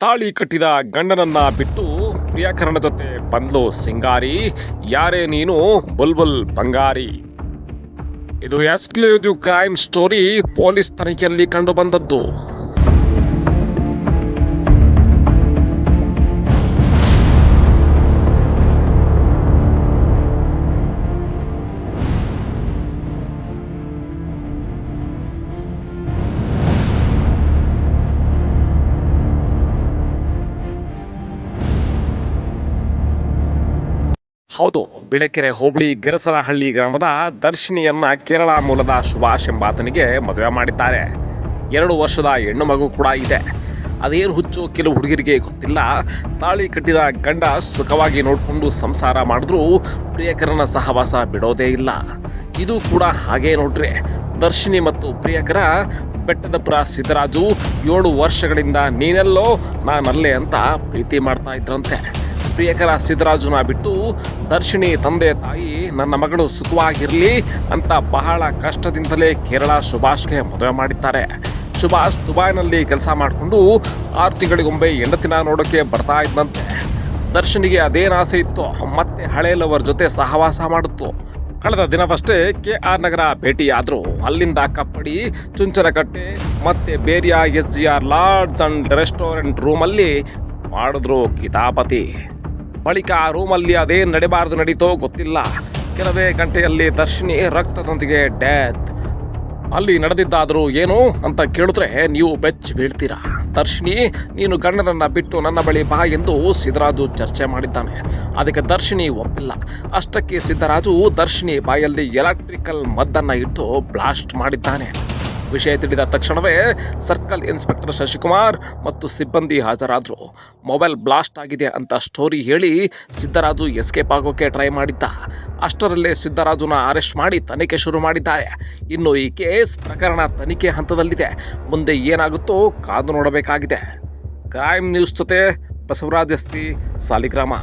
ತಾಳಿ ಕಟ್ಟಿದ ಗಂಡನನ್ನ ಬಿಟ್ಟು ಪ್ರಿಯಕರಣ ಜೊತೆ ಬಂದ್ಲು ಸಿಂಗಾರಿ. ಯಾರೇ ನೀನು, ಬುಲ್ಬುಲ್ ಬಂಗಾರಿ. ಇದು ಎಕ್ಸ್ಕ್ಲೂಸಿವ್ ಕ್ರೈಮ್ ಸ್ಟೋರಿ ಪೊಲೀಸ್ ತನಿಖೆಯಲ್ಲಿ ಕಂಡು ಬಂದದ್ದು. ಹೌದು, ಬಿಳಕೆರೆ ಹೋಬಳಿ ಗಿರಸನಹಳ್ಳಿ ಗ್ರಾಮದ ದರ್ಶಿನಿಯನ್ನ ಕೇರಳ ಮೂಲದ ಸುಭಾಷ್ ಎಂಬಾತನಿಗೆ ಮದುವೆ ಮಾಡಿದ್ದಾರೆ. ಎರಡು ವರ್ಷದ ಹೆಣ್ಣು ಮಗು ಕೂಡ ಇದೆ. ಅದೇನು ಹುಚ್ಚು, ಕೆಲವು ಹುಡುಗರಿಗೆ ಗೊತ್ತಿಲ್ಲ. ತಾಳಿ ಕಟ್ಟಿದ ಗಂಡ ಸುಖವಾಗಿ ನೋಡಿಕೊಂಡು ಸಂಸಾರ ಮಾಡಿದ್ರೂ ಪ್ರಿಯಕರನ ಸಹವಾಸ ಬಿಡೋದೇ ಇಲ್ಲ. ಇದು ಕೂಡ ಹಾಗೇ ನೋಡ್ರಿ. ದರ್ಶಿನಿ ಮತ್ತು ಪ್ರಿಯಕರ ಬೆಟ್ಟದಪುರ ಸಿದ್ದರಾಜು, ಏಳು ವರ್ಷಗಳಿಂದ ನೀನೆಲ್ಲೋ ನಾನಲ್ಲೇ ಅಂತ ಪ್ರೀತಿ ಮಾಡ್ತಾ ಇದ್ರಂತೆ. ಪ್ರಿಯಕರ ಸಿದ್ದರಾಜುನ ಬಿಟ್ಟು ದರ್ಶಿನಿ ತಂದೆ ತಾಯಿ ನನ್ನ ಮಗಳು ಸುಖವಾಗಿರಲಿ ಅಂತ ಬಹಳ ಕಷ್ಟದಿಂದಲೇ ಕೇರಳ ಸುಭಾಷ್ಗೆ ಮದುವೆ ಮಾಡಿದ್ದಾರೆ. ಸುಭಾಷ್ ದುಬೈನಲ್ಲಿ ಕೆಲಸ ಮಾಡಿಕೊಂಡು ಆರು ತಿಂಗಳಿಗೊಮ್ಮೆ ಹೆಂಡತಿನ ನೋಡೋಕ್ಕೆ ಬರ್ತಾ ಇದ್ದಂತೆ ದರ್ಶನಿಗೆ ಅದೇನು ಆಸೆ ಇತ್ತು ಮತ್ತೆ ಹಳೆ ಲವರ್ ಜೊತೆ ಸಹವಾಸ ಮಾಡಿತ್ತು. ಕಳೆದ ದಿನವಷ್ಟೇ ಕೆ ಆರ್ ನಗರ ಭೇಟಿಯಾದರೂ. ಅಲ್ಲಿಂದ ಕಪ್ಪಡಿ, ಚುಂಚನಕಟ್ಟೆ ಮತ್ತೆ Beriya S G R lodge and restaurant ರೂಮಲ್ಲಿ ಮಾಡಿದ್ರು ಕಿತಾಪತಿ ಬಳಿಕ ಆ ರೂಮಲ್ಲಿ ಅದೇನು ನಡೆಬಾರದು ನಡೀತೋ ಗೊತ್ತಿಲ್ಲ. ಕೆಲವೇ ಗಂಟೆಯಲ್ಲಿ ದರ್ಶಿನಿ ರಕ್ತದೊಂದಿಗೆ ಡ್ಯಾತ್ ಅಲ್ಲಿ ನಡೆದಿದ್ದಾದರೂ ಏನು ಅಂತ ಕೇಳಿದ್ರೆ ನೀವು ಬೆಚ್ಚಿ ಬೀಳ್ತೀರಾ. ದರ್ಶಿನಿ, ನೀನು ಗಂಡನನ್ನು ಬಿಟ್ಟು ನನ್ನ ಬಳಿ ಬಾ ಎಂದು ಸಿದ್ದರಾಜು ಚರ್ಚೆ ಮಾಡಿದ್ದಾನೆ. ಅದಕ್ಕೆ ದರ್ಶಿನಿ ಒಪ್ಪಿಲ್ಲ. ಅಷ್ಟಕ್ಕೆ ಸಿದ್ದರಾಜು ದರ್ಶಿನಿ ಬಾಯಲ್ಲಿ ಎಲೆಕ್ಟ್ರಿಕಲ್ ಮದ್ದನ್ನು ಇಟ್ಟು ಬ್ಲಾಸ್ಟ್ ಮಾಡಿದ್ದಾನೆ. ವಿಷಯ ತಿಳಿದ ತಕ್ಷಣವೇ ಸರ್ಕಲ್ ಇನ್ಸ್ಪೆಕ್ಟರ್ ಶಶಿಕುಮಾರ್ ಮತ್ತು ಸಿಬ್ಬಂದಿ ಹಾಜರಾದರು. ಮೊಬೈಲ್ ಬ್ಲಾಸ್ಟ್ ಆಗಿದೆ ಅಂತ ಸ್ಟೋರಿ ಹೇಳಿ ಸಿದ್ದರಾಜು ಎಸ್ಕೇಪ್ ಆಗೋಕೆ ಟ್ರೈ ಮಾಡಿದ್ದ. ಅಷ್ಟರಲ್ಲೇ ಸಿದ್ದರಾಜುನ ಅರೆಸ್ಟ್ ಮಾಡಿ ತನಿಖೆ ಶುರು ಮಾಡಿದ್ದಾರೆ. ಇನ್ನು ಈ ಕೇಸ್ ಪ್ರಕರಣ ತನಿಖೆ ಹಂತದಲ್ಲಿದೆ. ಮುಂದೆ ಏನಾಗುತ್ತೋ ಕಾದು ನೋಡಬೇಕಾಗಿದೆ. ಕ್ರೈಮ್ ನ್ಯೂಸ್ ಜೊತೆ ಬಸವರಾಜ್ ಎಸ್ ಪಿ, ಸಾಲಿಗ್ರಾಮ.